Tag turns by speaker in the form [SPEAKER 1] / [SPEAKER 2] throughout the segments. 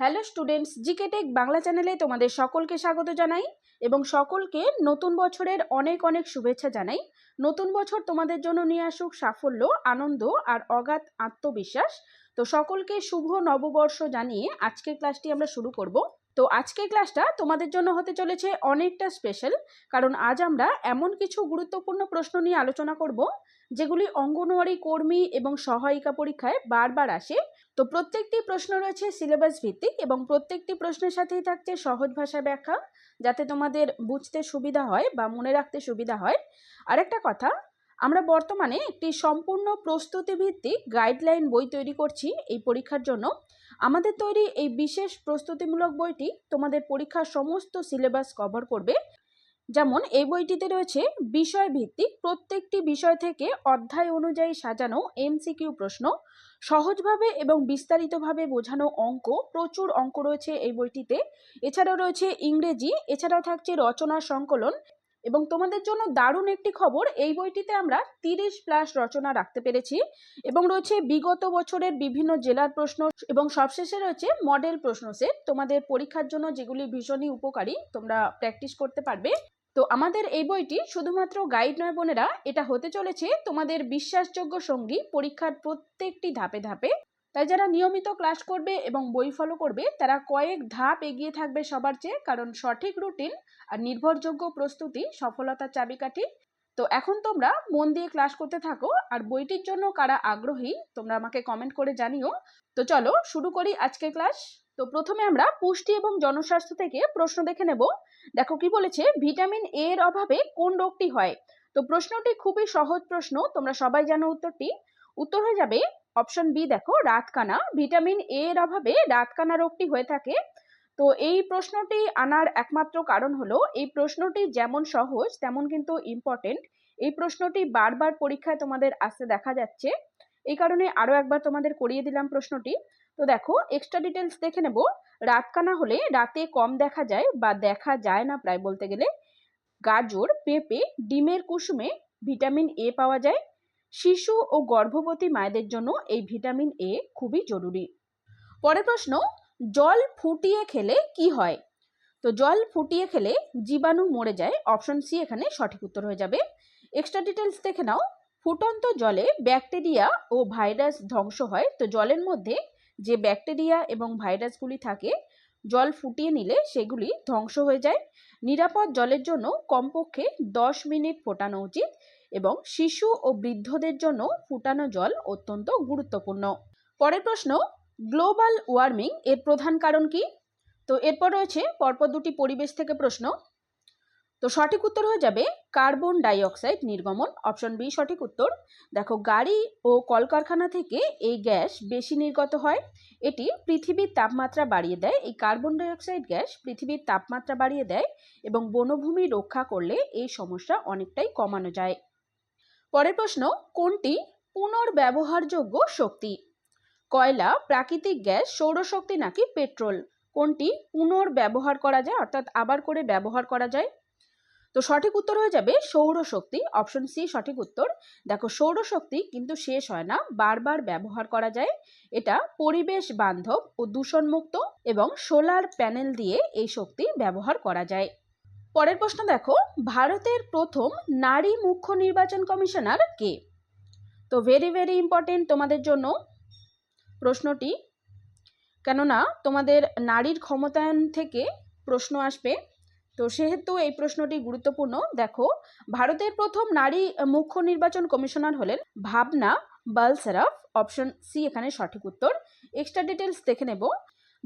[SPEAKER 1] Hello students, GK tech Bangla চ্যানেলে তোমাদের সকলকে স্বাগত জানাই এবং সকলকে নতুন বছরের অনেক অনেক শুভেচ্ছা জানাই। নতুন বছর তোমাদের জন্য নিয়ে আসুক সাফল্য, আনন্দ আর অগাধ আত্মবিশ্বাস। তো সকলকে শুভ নববর্ষ জানিয়ে আজকের ক্লাসটি আমরা শুরু করব। তো আজকের ক্লাসটা তোমাদের জন্য হতে চলেছে অনেকটা স্পেশাল, কারণ আজ আমরা এমন কিছু গুরুত্বপূর্ণ প্রশ্ন নিয়ে আলোচনা করব যেগুলি অঙ্গনওয়াড়ি কর্মী এবং সহায়িকা পরীক্ষায় বারবার আসে। তো প্রত্যেকটি প্রশ্ন রয়েছে সিলেবাস ভিত্তিক এবং প্রত্যেকটি প্রশ্নের সাথেই থাকছে সহজ ভাষা ব্যাখ্যা, যাতে তোমাদের বুঝতে সুবিধা হয় বা মনে রাখতে সুবিধা হয়। আরেকটা কথা, আমরা বর্তমানে একটি সম্পূর্ণ প্রস্তুতি ভিত্তিক গাইডলাইন বই তৈরি করছি এই পরীক্ষার জন্য। আমাদের তৈরি এই বিশেষ প্রস্তুতিমূলক বইটি তোমাদের পরীক্ষার সমস্ত সিলেবাস কভার করবে। যেমন এই বইটিতে রয়েছে বিষয় ভিত্তিক প্রত্যেকটি বিষয় থেকে অধ্যায় অনুযায়ী সাজানো এমসিকিউ প্রশ্ন, সহজভাবে এবং বিস্তারিতভাবে বোঝানো অঙ্ক, প্রচুর অঙ্ক রয়েছে এই বইটিতে। এছাড়াও রয়েছে ইংরেজি, এছাড়াও থাকছে রচনা সংকলন এবং তোমাদের জন্য দারুণ একটি খবর, এই বইটিতে আমরা তিরিশ প্লাস রচনা রাখতে পেরেছি এবং রয়েছে বিগত বছরের বিভিন্ন জেলার প্রশ্ন এবং সবশেষে রয়েছে মডেল প্রশ্ন সেট। তোমাদের পরীক্ষার জন্য যেগুলি ভীষণই উপকারী, তোমরা প্র্যাকটিস করতে পারবে। তো আমাদের এই বইটি শুধুমাত্র গাইড নয় বোনেরা, এটা হতে চলেছে তোমাদের বিশ্বাসযোগ্য সঙ্গী পরীক্ষার প্রত্যেকটি ধাপে ধাপে। তাই যারা নিয়মিত ক্লাস করবে এবং বই ফলো করবে, তারা কয়েক ধাপ এগিয়ে থাকবে সবার চেয়ে, কারণ সঠিক রুটিন আর নির্ভরযোগ্য প্রস্তুতি, সফলতার চাবিকাঠি। তো এখন তোমরা মন দিয়ে ক্লাস করতে থাকো, আর বইটির জন্য কারা আগ্রহী, তোমরা আমাকে কমেন্ট করে জানিও। তো চলো শুরু করি আজকে ক্লাস। তো প্রথমে আমরা পুষ্টি এবং জনস্বাস্থ্য থেকে প্রশ্ন দেখে নেব। দেখো কি বলেছে? ভিটামিন এ এর অভাবে কোন রোগটি হয়? তো প্রশ্নটি খুবই সহজ প্রশ্ন, তোমরা সবাই জানো উত্তরটি। উত্তর হয়ে যাবে অপশন বি দেখো, রাতকানা। ভিটামিন এ এর অভাবে রাতকানা রোগটি হয়ে থাকে। তো এই প্রশ্নটি আনার একমাত্র কারণ হলো, এই প্রশ্নটি যেমন সহজ, তেমন কিন্তু ইম্পর্টেন্ট এই প্রশ্নটি বারবার পরীক্ষায় তোমাদের আসতে দেখা যাচ্ছে। এই কারণে আরও একবার তোমাদের করিয়ে দিলাম প্রশ্নটি। তো দেখো এক্সট্রা ডিটেলস দেখে নেব। রাতকানা হলে রাতে কম দেখা যায় বা দেখা যায় না প্রায় বলতে গেলে। গাজর, পেঁপে, ডিমের কুসুমে ভিটামিন এ পাওয়া যায়। শিশু ও গর্ভবতী মায়েদের জন্য এই ভিটামিন এ খুবই জরুরি। পরের প্রশ্ন, জল ফুটিয়ে খেলে কি হয়? তো জল ফুটিয়ে খেলে জীবাণু মরে যায়। অপশন সি এখানে সঠিক উত্তর হয়ে যাবে। এক্সট্রা ডিটেলস দেখে নাও। ফুটন্ত জলে ব্যাকটেরিয়া ও ভাইরাস ধ্বংস হয়। তো জলের মধ্যে যে ব্যাকটেরিয়া এবং ভাইরাসগুলি থাকে, জল ফুটিয়ে নিলে সেগুলি ধ্বংস হয়ে যায়। নিরাপদ জলের জন্য কমপক্ষে দশ মিনিট ফোটানো উচিত এবং শিশু ও বৃদ্ধদের জন্য ফুটানো জল অত্যন্ত গুরুত্বপূর্ণ। পরের প্রশ্ন, গ্লোবাল ওয়ার্মিং এর প্রধান কারণ কি? তো এরপর রয়েছে পরপর দুটি পরিবেশ থেকে প্রশ্ন তো সঠিক উত্তর হয়ে যাবে কার্বন ডাইঅক্সাইড নির্গমন। অপশন বি, সঠিক উত্তর। দেখো, গাড়ি ও কলকারখানা থেকে এই গ্যাস বেশি নির্গত হয়। এটি পৃথিবীর তাপমাত্রা বাড়িয়ে দেয়। এই কার্বন ডাইঅক্সাইড গ্যাস পৃথিবীর তাপমাত্রা বাড়িয়ে দেয় এবং বনভূমি রক্ষা করলে এই সমস্যা অনেকটাই কমানো যায়। পরের প্রশ্ন, কোনটি পুনর্ব্যবহারযোগ্য শক্তি? কয়লা, প্রাকৃতিক গ্যাস, সৌরশক্তি নাকি পেট্রোল? কোনটি পুনর্ব্যবহার করা যায়? অর্থাৎ আবার করে ব্যবহার করা যায়? তো সঠিক উত্তর হয়ে যাবে সৌরশক্তি অপশন সি সঠিক উত্তর। দেখো সৌরশক্তি কিন্তু শেষ হয় না, বারবার ব্যবহার করা যায়। এটা পরিবেশ বান্ধব ও দূষণমুক্ত এবং সোলার প্যানেল দিয়ে এই শক্তি ব্যবহার করা যায়। পরের প্রশ্ন দেখো, ভারতের প্রথম নারী মুখ্য নির্বাচন কমিশনার কে? তো ভেরি ভেরি ইম্পর্টেন্ট তোমাদের জন্য প্রশ্নটি। কেননা তোমাদের নারীর ক্ষমতায়ন থেকে প্রশ্ন আসবে তো সেহেতু এই প্রশ্নটি গুরুত্বপূর্ণ। দেখো, ভারতের প্রথম নারী মুখ্য নির্বাচন কমিশনার হলেন ভাবনা বালসারাফ, অপশন সি এখানে সঠিক উত্তর। এক্সট্রা ডিটেলস দেখে নেব।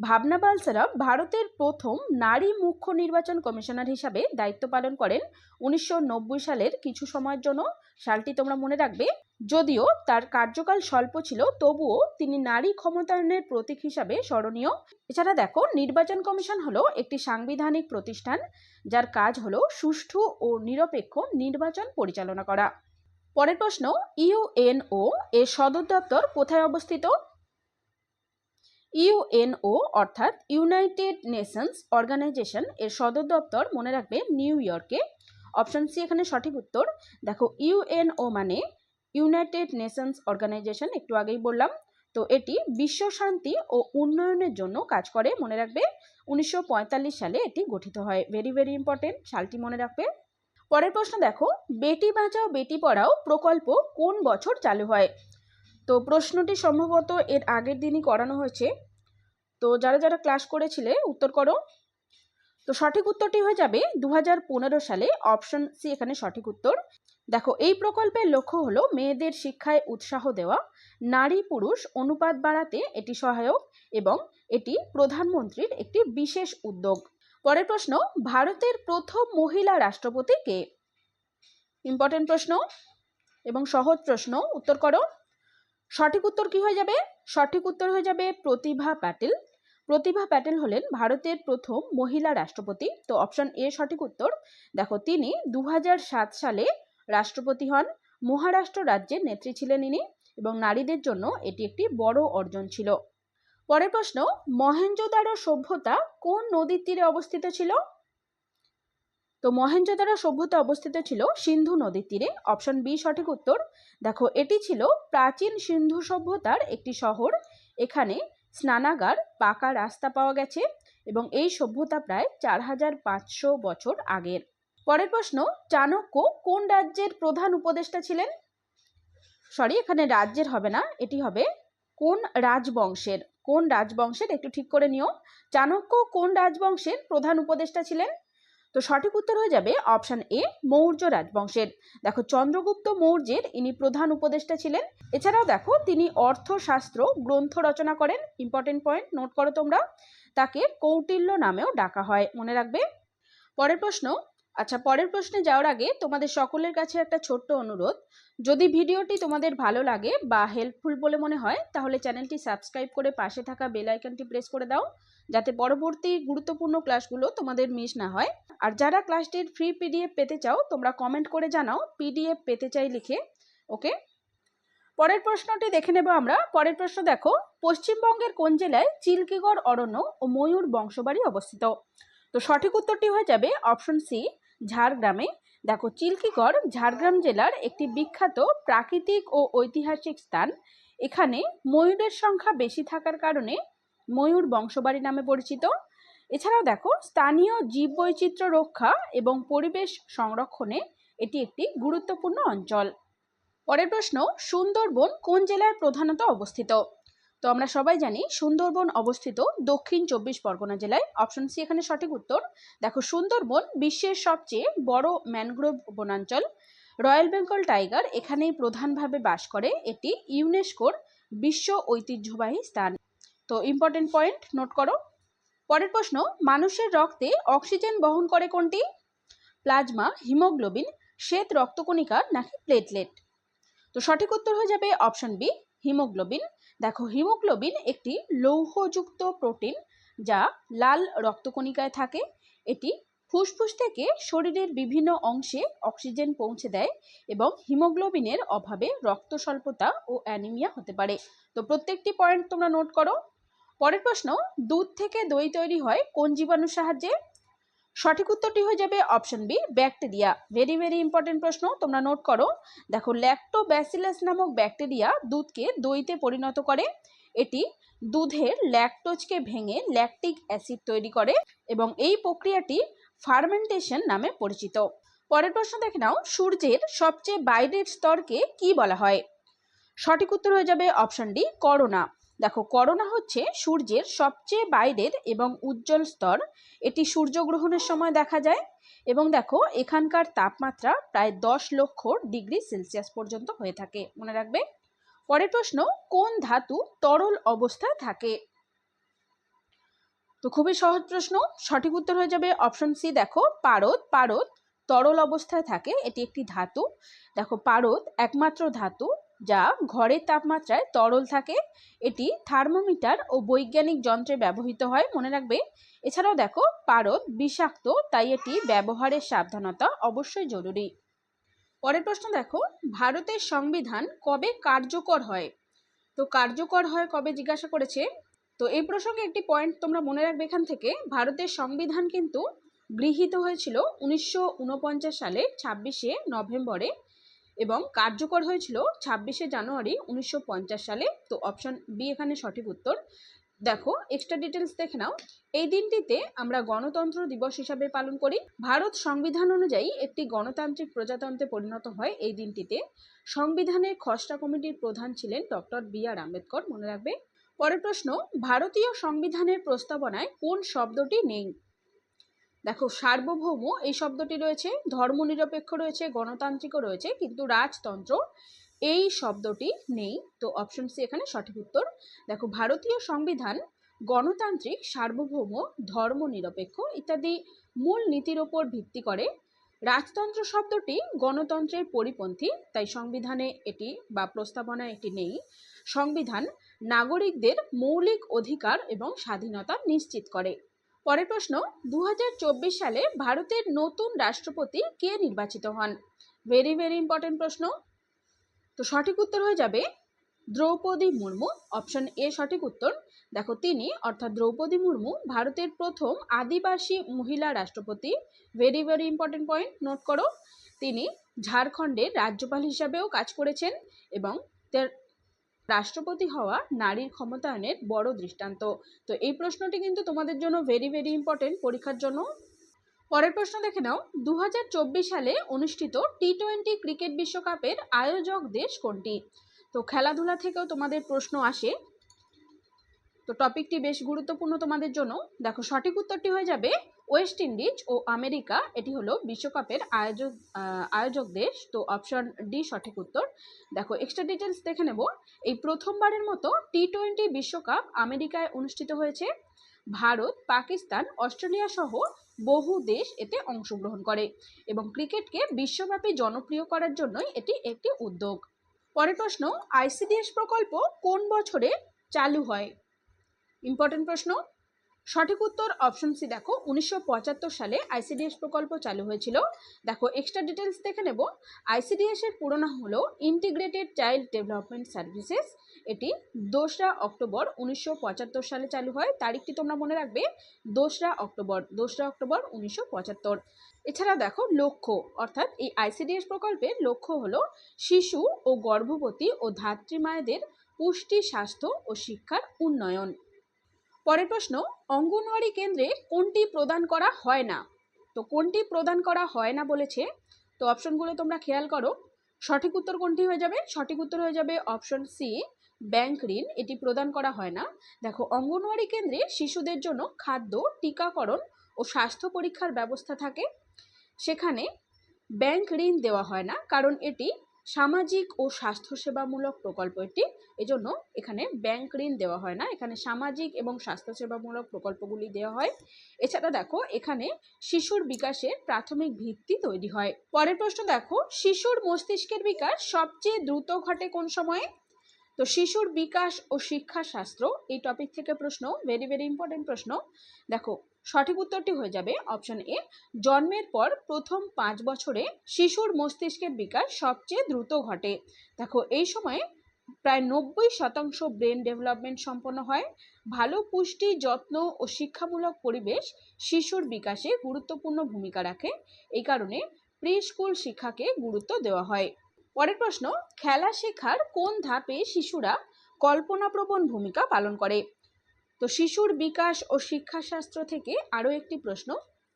[SPEAKER 1] ভাবনা বালসারাফ ভারতের প্রথম নারী মুখ্য নির্বাচন কমিশনার হিসাবে দায়িত্ব পালন করেন উনিশশো নব্বই সালের কিছু সময়ের জন্য। সালটি তোমরা মনে রাখবে? যদিও তার কার্যকাল স্বল্প ছিল, তবুও তিনি নারী ক্ষমতায়নের প্রতীক হিসাবে স্মরণীয়। এছাড়া দেখো, নির্বাচন কমিশন হলো একটি সাংবিধানিক প্রতিষ্ঠান, যার কাজ হলো সুষ্ঠু ও নিরপেক্ষ নির্বাচন পরিচালনা করা। পরের প্রশ্ন ইউএনও এর সদর দপ্তর কোথায় অবস্থিত? ইউএনও অর্থাৎ ইউনাইটেড নেশনস অর্গানাইজেশন এর সদর দপ্তর মনে রাখবে নিউ ইয়র্কে। অপশন সি এখানে সঠিক উত্তর। দেখো, ইউএনও মানে ইউনাইটেড নেশনস অর্গানাইজেশন, একটু আগেই বললাম। তো এটি বিশ্ব শান্তি ও উন্নয়নের জন্য কাজ করে, মনে রাখবে। উনিশশো পঁয়তাল্লিশ সালে এটি গঠিত হয়। ভেরি ভেরি ইম্পর্টেন্ট সালটি মনে রাখবে। পরের প্রশ্ন দেখো, বেটি বাঁচাও, বেটি পড়াও প্রকল্প কোন বছর চালু হয়? তো প্রশ্নটি সম্ভবত এর আগের দিনই করানো হয়েছে। তো যারা যারা ক্লাস করেছিলে, উত্তর করো। তো সঠিক উত্তরটি হয়ে যাবে দু হাজার পনেরো সালে অপশন সি এখানে সঠিক উত্তর। দেখো, এই প্রকল্পের লক্ষ্য হলো মেয়েদের শিক্ষায় উৎসাহ দেওয়া, নারী পুরুষ অনুপাত বাড়াতে এটি সহায়ক এবং এটি প্রধানমন্ত্রীর একটি বিশেষ উদ্যোগ। পরের প্রশ্ন, ভারতের প্রথম মহিলা রাষ্ট্রপতি কে? ইম্পর্টেন্ট প্রশ্ন এবং সহজ প্রশ্ন, উত্তর করো। সঠিক উত্তর কি হয়ে যাবে? সঠিক উত্তর হয়ে যাবে প্রতিভা প্যাটেল। প্রতিভা প্যাটেল হলেন ভারতের প্রথম মহিলা রাষ্ট্রপতি। তো অপশন এ সঠিক উত্তর। দেখো, তিনি দু হাজার সাত সালে রাষ্ট্রপতি হন। মহারাষ্ট্র রাজ্যের নেত্রী ছিলেন ইনি এবং নারীদের জন্য এটি একটি বড় অর্জন ছিল। পরের প্রশ্ন মহেঞ্জোদারো সভ্যতা কোন নদীর তীরে অবস্থিত ছিল? তো মহেঞ্জোদারো সভ্যতা অবস্থিত ছিল সিন্ধু নদীর তীরে। অপশন বি সঠিক উত্তর। দেখো, এটি ছিল প্রাচীন সিন্ধু সভ্যতার একটি শহর। এখানে স্নানাগার, পাকা রাস্তা পাওয়া গেছে এবং এই সভ্যতা প্রায় চার হাজার পাঁচশো বছর আগের। পরের প্রশ্ন, চাণক্য কোন রাজ্যের প্রধান উপদেষ্টা ছিলেন? সরি এখানে রাজ্যের হবে না, এটি হবে কোন রাজবংশের। কোন রাজবংশের একটু ঠিক করে নিও। চাণক্য কোন রাজবংশের প্রধান উপদেষ্টা ছিলেন? তো সঠিক উত্তর হয়ে যাবে অপশান এ মৌর্য রাজবংশের। দেখো, চন্দ্রগুপ্ত মৌর্যের ইনি প্রধান উপদেষ্টা ছিলেন। এছাড়াও দেখো, তিনি অর্থশাস্ত্র, গ্রন্থ রচনা করেন। ইম্পর্টেন্ট পয়েন্ট নোট করো তোমরা। তাকে কৌটিল্য নামেও ডাকা হয়, মনে রাখবে। পরের প্রশ্ন আচ্ছা পরের প্রশ্নে যাওয়ার আগে তোমাদের সকলের কাছে একটা ছোট্ট অনুরোধ। যদি ভিডিওটি তোমাদের ভালো লাগে বা হেল্পফুল বলে মনে হয়, তাহলে চ্যানেলটি সাবস্ক্রাইব করে পাশে থাকা বেল আইকনটি প্রেস করে দাও, যাতে পরবর্তী গুরুত্বপূর্ণ ক্লাসগুলো তোমাদের মিস না হয়। আর যারা ক্লাসটির ফ্রি পিডিএফ পেতে চাও, তোমরা কমেন্ট করে জানাও পিডিএফ পেতে চাই লিখে ওকে পরের প্রশ্নটি দেখে নেব আমরা। পরের প্রশ্ন দেখো, পশ্চিমবঙ্গের কোন জেলায় চিল্কিগড়, অরণ্য ও ময়ূর বংশবাড়ি অবস্থিত? তো সঠিক উত্তরটি হয়ে যাবে অপশন সি ঝাড়গ্রামে। দেখো, চিল্কিগড়, ঝাড়গ্রাম জেলার একটি বিখ্যাত প্রাকৃতিক ও ঐতিহাসিক স্থান। এখানে ময়ূরের সংখ্যা বেশি থাকার কারণে ময়ূর বংশবাড়ি নামে পরিচিত। এছাড়াও দেখো, স্থানীয় জীববৈচিত্র্য রক্ষা এবং পরিবেশ সংরক্ষণে এটি একটি গুরুত্বপূর্ণ অঞ্চল। পরের প্রশ্ন, সুন্দরবন কোন জেলায় প্রধানত অবস্থিত? তো আমরা সবাই জানি সুন্দরবন অবস্থিত দক্ষিণ চব্বিশ পরগনা জেলায়। অপশন সি এখানে সঠিক উত্তর। দেখো, সুন্দরবন বিশ্বের সবচেয়ে বড় ম্যানগ্রোভ বনাঞ্চল। রয়্যাল বেঙ্গল টাইগার এখানেই প্রধানভাবে বাস করে এটি ইউনেস্কোর বিশ্ব ঐতিহ্যবাহী স্থান। তো ইম্পর্টেন্ট পয়েন্ট নোট করো। পরের প্রশ্ন, মানুষের রক্তে অক্সিজেন বহন করে কোনটি? প্লাজমা হিমোগ্লোবিন শ্বেত রক্তকণিকা নাকি প্লেটলেট তো সঠিক উত্তর হয়ে যাবে অপশন বি হিমোগ্লোবিন। দেখো, হিমোগ্লোবিন একটি লৌহযুক্ত প্রোটিন যা লাল রক্তকণিকায় থাকে। এটি ফুসফুস থেকে শরীরের বিভিন্ন অংশে অক্সিজেন পৌঁছে দেয় এবং হিমোগ্লোবিনের অভাবে রক্ত স্বল্পতা ও অ্যানিমিয়া হতে পারে। তো প্রত্যেকটি পয়েন্ট তোমরা নোট করো। পরের প্রশ্ন, দুধ থেকে দই তৈরি হয় কোন জীবাণুর সাহায্যে? সঠিক উত্তরটি হয়ে যাবে option B, bacteria. Very very important প্রশ্ন, তোমরা নোট করো। দেখো ল্যাক্টোব্যাসিলাস নামক ব্যাকটেরিয়া দুধকে দইতে পরিণত করে। এটি দুধের ল্যাকটোজকে ভেঙে ল্যাকটিক অ্যাসিড তৈরি করে এবং এই প্রক্রিয়াটি ফার্মেন্টেশন নামে পরিচিত। পরের প্রশ্ন দেখে নাও, সূর্যের সবচেয়ে বাইরের স্তরকে কি বলা হয়? সঠিক উত্তর হয়ে যাবে অপশন ডি, করোনা। দেখো, করোনা হচ্ছে সূর্যের সবচেয়ে বাইরের এবং উজ্জ্বল স্তর। এটি সূর্যগ্রহণের সময় দেখা যায় এবং দেখো, এখানকার তাপমাত্রা প্রায় দশ লক্ষ ডিগ্রি সেলসিয়াস পর্যন্ত হয়ে থাকে। মনে রাখবে? পরের প্রশ্ন, কোন ধাতু তরল অবস্থায় থাকে? তো খুবই সহজ প্রশ্ন, সঠিক উত্তর হয়ে যাবে অপশন সি, দেখো, পারদ। পারদ তরল অবস্থায় থাকে, এটি একটি ধাতু। দেখো, পারদ একমাত্র ধাতু যা ঘরের তাপমাত্রায় তরল থাকে। এটি থার্মোমিটার ও বৈজ্ঞানিক যন্ত্রে ব্যবহৃত হয়, মনে রাখবে। এছাড়াও দেখো, পারদ বিষাক্ত, তাই এটি ব্যবহারের সাবধানতা অবশ্যই জরুরি। পরের প্রশ্ন দেখো, ভারতের সংবিধান কবে কার্যকর হয়? তো কার্যকর হয় কবে জিজ্ঞাসা করেছে? তো এই প্রসঙ্গে একটি পয়েন্ট তোমরা মনে রাখবে এখান থেকে, ভারতের সংবিধান কিন্তু গৃহীত হয়েছিল উনিশশো সালে ছাব্বিশে নভেম্বরে। এবং কার্যকর হয়েছিল ছাব্বিশে জানুয়ারি উনিশশো পঞ্চাশ সালে। তো অপশন বি এখানে সঠিক উত্তর। দেখো এক্সট্রা ডিটেলস দেখে নাও। এই দিনটিতে আমরা গণতন্ত্র দিবস হিসাবে পালন করি। ভারত সংবিধান অনুযায়ী একটি গণতান্ত্রিক প্রজাতন্ত্রে পরিণত হয় এই দিনটিতে। সংবিধানের খসড়া কমিটির প্রধান ছিলেন ডক্টর বি আর আম্বেদকর। মনে রাখবে? পরের প্রশ্ন, ভারতীয় সংবিধানের প্রস্তাবনায় কোন শব্দটি নেই? দেখো, সার্বভৌম, এই শব্দটি রয়েছে, ধর্মনিরপেক্ষ রয়েছে, গণতান্ত্রিকও রয়েছে, কিন্তু রাজতন্ত্র, এই শব্দটি নেই। তো অপশন সি এখানে সঠিক উত্তর। দেখো, ভারতীয় সংবিধান, গণতান্ত্রিক, সার্বভৌম, ধর্মনিরপেক্ষ ইত্যাদি মূল নীতির ওপর ভিত্তি করে। রাজতন্ত্র শব্দটি গণতন্ত্রের পরিপন্থী, তাই সংবিধানে এটি বা প্রস্তাবনায় এটি নেই। সংবিধান নাগরিকদের মৌলিক অধিকার এবং স্বাধীনতা নিশ্চিত করে। পরের প্রশ্ন দু হাজার চব্বিশ সালে ভারতের নতুন রাষ্ট্রপতি কে নির্বাচিত হন? ভেরি ভেরি ইম্পর্টেন্ট প্রশ্ন। তো সঠিক উত্তর হয়ে যাবে দ্রৌপদী মুর্মু। অপশন এ সঠিক উত্তর। দেখো, তিনি, অর্থাৎ দ্রৌপদী মুর্মু, ভারতের প্রথম আদিবাসী মহিলা রাষ্ট্রপতি। Very very important point note করো। তিনি ঝাড়খণ্ডের রাজ্যপাল হিসাবেও কাজ করেছেন এবং রাষ্ট্রপতি হওয়া নারীর ক্ষমতায়নের বড় দৃষ্টান্ত। তো এই প্রশ্নটি কিন্তু তোমাদের জন্য ভেরি ভেরি ইম্পর্টেন্ট পরীক্ষার জন্য। পরের প্রশ্ন দেখে নাও। দু হাজার চব্বিশ সালে অনুষ্ঠিত টি টোয়েন্টি ক্রিকেট বিশ্বকাপের আয়োজক দেশ কোনটি? তো খেলাধুলা থেকেও তোমাদের প্রশ্ন আসে তো টপিকটি বেশ গুরুত্বপূর্ণ তোমাদের জন্য। দেখো, সঠিক উত্তরটি হয়ে যাবে ওয়েস্ট ইন্ডিজ ও আমেরিকা। এটি হলো বিশ্বকাপের আয়োজক আয়োজক দেশ তো অপশন ডি, সঠিক উত্তর। দেখো এক্সট্রা ডিটেলস দেখে নেব। এই প্রথমবারের মতো টি টোয়েন্টি বিশ্বকাপ আমেরিকায় অনুষ্ঠিত হয়েছে। ভারত, পাকিস্তান, অস্ট্রেলিয়া সহ বহু দেশ এতে অংশগ্রহণ করে এবং ক্রিকেটকে বিশ্বব্যাপী জনপ্রিয় করার জন্যই এটি একটি উদ্যোগ। পরের প্রশ্ন, আইসিডিএস প্রকল্প কোন বছরে চালু হয়? ইম্পর্টেন্ট প্রশ্ন। সঠিক উত্তর অপশন সি দেখো, উনিশশো পঁচাত্তর সালে আইসিডিএস প্রকল্প চালু হয়েছিল। দেখো এক্সট্রা ডিটেলস দেখে নেব। আইসিডিএস এর পুরো নাম হলো ইন্টিগ্রেটেড চাইল্ড ডেভেলপমেন্ট সার্ভিসেস এটি দোসরা অক্টোবর উনিশশো পঁচাত্তর সালে চালু হয়। তারিখটি তোমরা মনে রাখবে? দোসরা অক্টোবর দোসরা অক্টোবর উনিশশো পঁচাত্তর। এছাড়া দেখো, লক্ষ্য, অর্থাৎ এই আইসিডিএস প্রকল্পের লক্ষ্য হলো শিশু ও গর্ভবতী ও ধাত্রী মায়েদের পুষ্টি, স্বাস্থ্য ও শিক্ষার উন্নয়ন। পরের প্রশ্ন, অঙ্গনওয়াড়ি কেন্দ্রে কোনটি প্রদান করা হয় না? তো কোনটি প্রদান করা হয় না বলেছে, তো অপশনগুলো তোমরা খেয়াল করো। সঠিক উত্তর কোনটি হয়ে যাবে? সঠিক উত্তর হয়ে যাবে অপশন সি, ব্যাংক ঋণ। এটি প্রদান করা হয় না। দেখো, অঙ্গনওয়াড়ি কেন্দ্রে শিশুদের জন্য খাদ্য, টিকাকরণ ও স্বাস্থ্য পরীক্ষার ব্যবস্থা থাকে। সেখানে ব্যাংক ঋণ দেওয়া হয় না, কারণ এটি সামাজিক ও স্বাস্থ্যসেবামূলক প্রকল্প এটি। এজন্য এখানে ব্যাংক ঋণ দেওয়া হয় না। এখানে সামাজিক এবং স্বাস্থ্যসেবামূলক প্রকল্পগুলি দেওয়া হয়। এছাড়া দেখো, এখানে শিশুর বিকাশের প্রাথমিক ভিত্তি তৈরি হয়। পরের প্রশ্ন দেখো, শিশুর মস্তিষ্কের বিকাশ সবচেয়ে দ্রুত ঘটে কোন সময়ে? তো শিশুর বিকাশ ও শিক্ষা শাস্ত্র এই টপিক থেকে প্রশ্ন ভেরি ভেরি ইম্পর্টেন্ট প্রশ্ন। দেখো সঠিক উত্তরটি হয়ে যাবে অপশন এ জন্মের পর প্রথম পাঁচ বছরে শিশুর মস্তিষ্কের বিকাশ সবচেয়ে দ্রুত ঘটে। দেখো, এই সময়ে প্রায় নব্বই শতাংশ ব্রেন ডেভেলপমেন্ট সম্পন্ন হয়। ভালো পুষ্টি, যত্ন ও শিক্ষামূলক পরিবেশ শিশুর বিকাশে গুরুত্বপূর্ণ ভূমিকা রাখে। এই কারণে প্রি স্কুল শিক্ষাকে গুরুত্ব দেওয়া হয়। পরের প্রশ্ন, খেলা শেখার কোন ধাপে শিশুরা কল্পনাপ্রবণ ভূমিকা পালন করে? তো শিশুর বিকাশ ও শিক্ষাশাস্ত্র থেকে আরও একটি প্রশ্ন।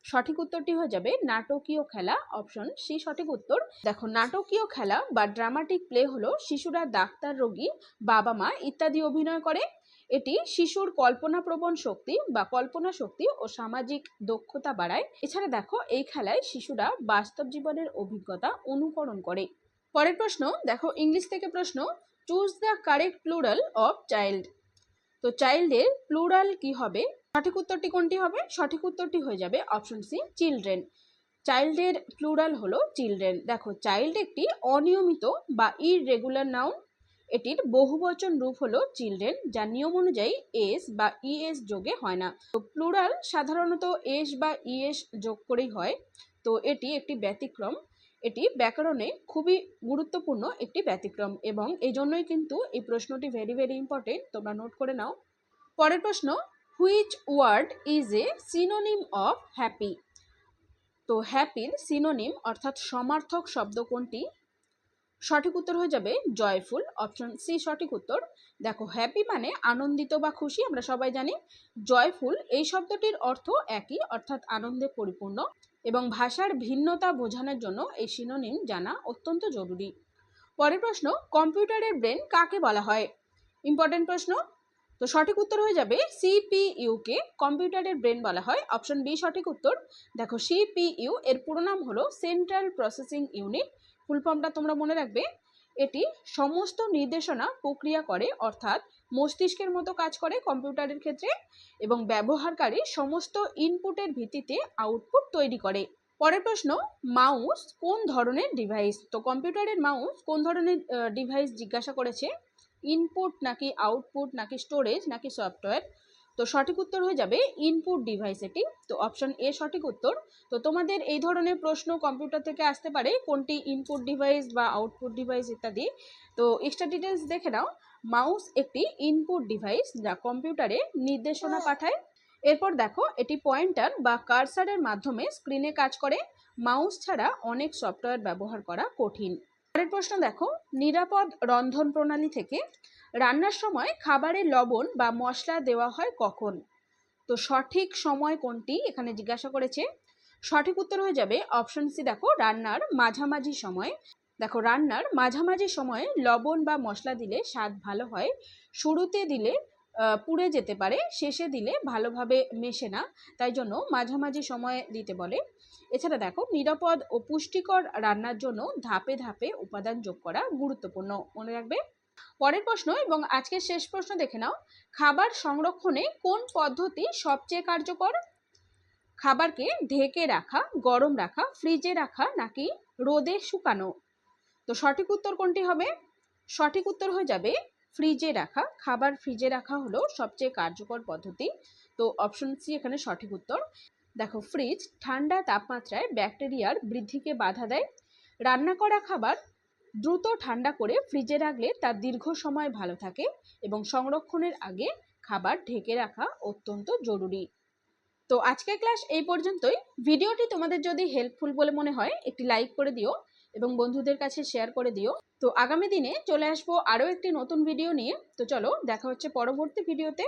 [SPEAKER 1] সঠিক উত্তরটি হয়ে যাবে নাটকীয় খেলা, অপশন সি, সঠিক উত্তর। দেখো, নাটকীয় খেলা বা ড্রামাটিক প্লে হলো শিশুরা ডাক্তার, রোগী বাবা মা ইত্যাদি অভিনয় করে। এটি শিশুর কল্পনাপ্রবণ শক্তি বা কল্পনা শক্তি ও সামাজিক দক্ষতা বাড়ায়। এছাড়া দেখো, এই খেলায় শিশুরা বাস্তব জীবনের অভিজ্ঞতা অনুকরণ করে। পরের প্রশ্ন, দেখো, ইংলিশ থেকে প্রশ্ন choose the correct plural of child তো চাইল্ডের প্লুরাল কি হবে? সঠিক উত্তরটি কোনটি হবে? সঠিক উত্তরটি হয়ে যাবে অপশন সি, চিলড্রেন। চাইল্ডের প্লুরাল হলো চিলড্রেন। দেখো, চাইল্ড একটি অনিয়মিত বা ইরেগুলার নাউন। এটির বহুবচন রূপ হলো চিলড্রেন, যা নিয়ম অনুযায়ী এস বা ইএস যোগে হয় না। তো প্লুরাল সাধারণত এস বা ইএস যোগ করেই হয়। তো এটি একটি ব্যতিক্রম। এটি ব্যাকরণে খুবই গুরুত্বপূর্ণ একটি ব্যতিক্রম এবং এই জন্যই কিন্তু এই প্রশ্নটি ভেরি ভেরি ইম্পর্টেন্ট তোমরা নোট করে নাও। পরের প্রশ্ন which word is a synonym of happy তো হ্যাপির সিনোনিম অর্থাৎ সমার্থক শব্দ কোনটি? সঠিক উত্তর হয়ে যাবে জয়ফুল অপশন সি সঠিক উত্তর। দেখো হ্যাপি মানে আনন্দিত বা খুশি, আমরা সবাই জানি। জয়ফুল এই শব্দটির অর্থ একই, অর্থাৎ আনন্দে পরিপূর্ণ। এবং ভাষার ভিন্নতা বোঝানোর জন্য এই সিনোনিম জানা অত্যন্ত জরুরি। পরের প্রশ্ন, কম্পিউটারের ব্রেন কাকে বলা হয়? ইম্পর্টেন্ট প্রশ্ন। তো সঠিক উত্তর হয়ে যাবে সিপিইউকে কম্পিউটারের ব্রেন বলা হয়। অপশন বি সঠিক উত্তর। দেখো সিপিইউ এর পুরো নাম হলো সেন্ট্রাল প্রসেসিং ইউনিট ফুল ফর্মটা তোমরা মনে রাখবে। এটি সমস্ত নির্দেশনা প্রক্রিয়া করে, অর্থাৎ মস্তিষ্কের মতো কাজ করে কম্পিউটারের ক্ষেত্রে এবং ব্যবহারকারী সমস্ত ইনপুটের ভিত্তিতে আউটপুট তৈরি করে। পরের প্রশ্ন মাউস কোন ধরনের ডিভাইস তো কম্পিউটারের মাউস কোন ধরনের ডিভাইস জিজ্ঞাসা করেছে? ইনপুট নাকি আউটপুট নাকি স্টোরেজ নাকি সফটওয়্যার তো সঠিক উত্তর হয়ে যাবে ইনপুট ডিভাইস এটি। তো অপশন এ সঠিক উত্তর। তো তোমাদের এই ধরনের প্রশ্ন কম্পিউটার থেকে আসতে পারে, কোনটি ইনপুট ডিভাইস বা আউটপুট ডিভাইস ইত্যাদি। তো এক্সট্রা ডিটেলস দেখে নাও। মাউস একটি ইনপুট ডিভাইস যা কম্পিউটারে নির্দেশনা পাঠায়। এরপর দেখো এটি পয়েন্টার বা কারসারের মাধ্যমে স্ক্রিনে কাজ করে। মাউস ছাড়া অনেক সফটওয়্যার ব্যবহার করা কঠিন। পরের প্রশ্ন দেখো নিরাপদ রন্ধন প্রণালী থেকে রান্নার সময় খাবারে লবণ বা মশলা দেওয়া হয় কখন? তো সঠিক সময় কোনটি? এখানে জিজ্ঞাসা করেছে। সঠিক উত্তর হয়ে যাবে অপশন সি দেখো রান্নার মাঝামাঝি সময়। দেখো, রান্নার মাঝামাঝি সময়ে লবণ বা মশলা দিলে স্বাদ ভালো হয়। শুরুতে দিলে পুড়ে যেতে পারে, শেষে দিলে ভালোভাবে মেশে না, তাই জন্য মাঝামাঝি সময়ে দিতে বলে। এছাড়া দেখো, নিরাপদ ও পুষ্টিকর রান্নার জন্য ধাপে ধাপে উপাদান যোগ করা গুরুত্বপূর্ণ। মনে রাখবে? পরের প্রশ্ন এবং আজকের শেষ প্রশ্ন দেখে নাও। খাবার সংরক্ষণে কোন পদ্ধতি সবচেয়ে কার্যকর? খাবারকে ঢেকে রাখা, গরম রাখা, ফ্রিজে রাখা নাকি রোদে শুকানো? তো সঠিক উত্তর কোনটি হবে? সঠিক উত্তর হয়ে যাবে ফ্রিজে রাখা। খাবার ফ্রিজে রাখা হলো সবচেয়ে কার্যকর পদ্ধতি। তো অপশন সি এখানে সঠিক উত্তর। দেখো, ফ্রিজ ঠান্ডা তাপমাত্রায় ব্যাকটেরিয়ার বৃদ্ধিকে বাধা দেয়। রান্না করা খাবার দ্রুত ঠান্ডা করে ফ্রিজে রাখলে তা দীর্ঘ সময় ভালো থাকে এবং সংরক্ষণের আগে খাবার ঢেকে রাখা অত্যন্ত জরুরি। তো আজকের ক্লাস এই পর্যন্তই। ভিডিওটি তোমাদের যদি হেল্পফুল বলে মনে হয়, একটি লাইক করে দিও। এবং বন্ধুদের কাছে শেয়ার করে দিও। তো আগামী দিনে চলে আসব আরও একটি নতুন ভিডিও নিয়ে। তো চলো, দেখা হচ্ছে পরবর্তী ভিডিওতে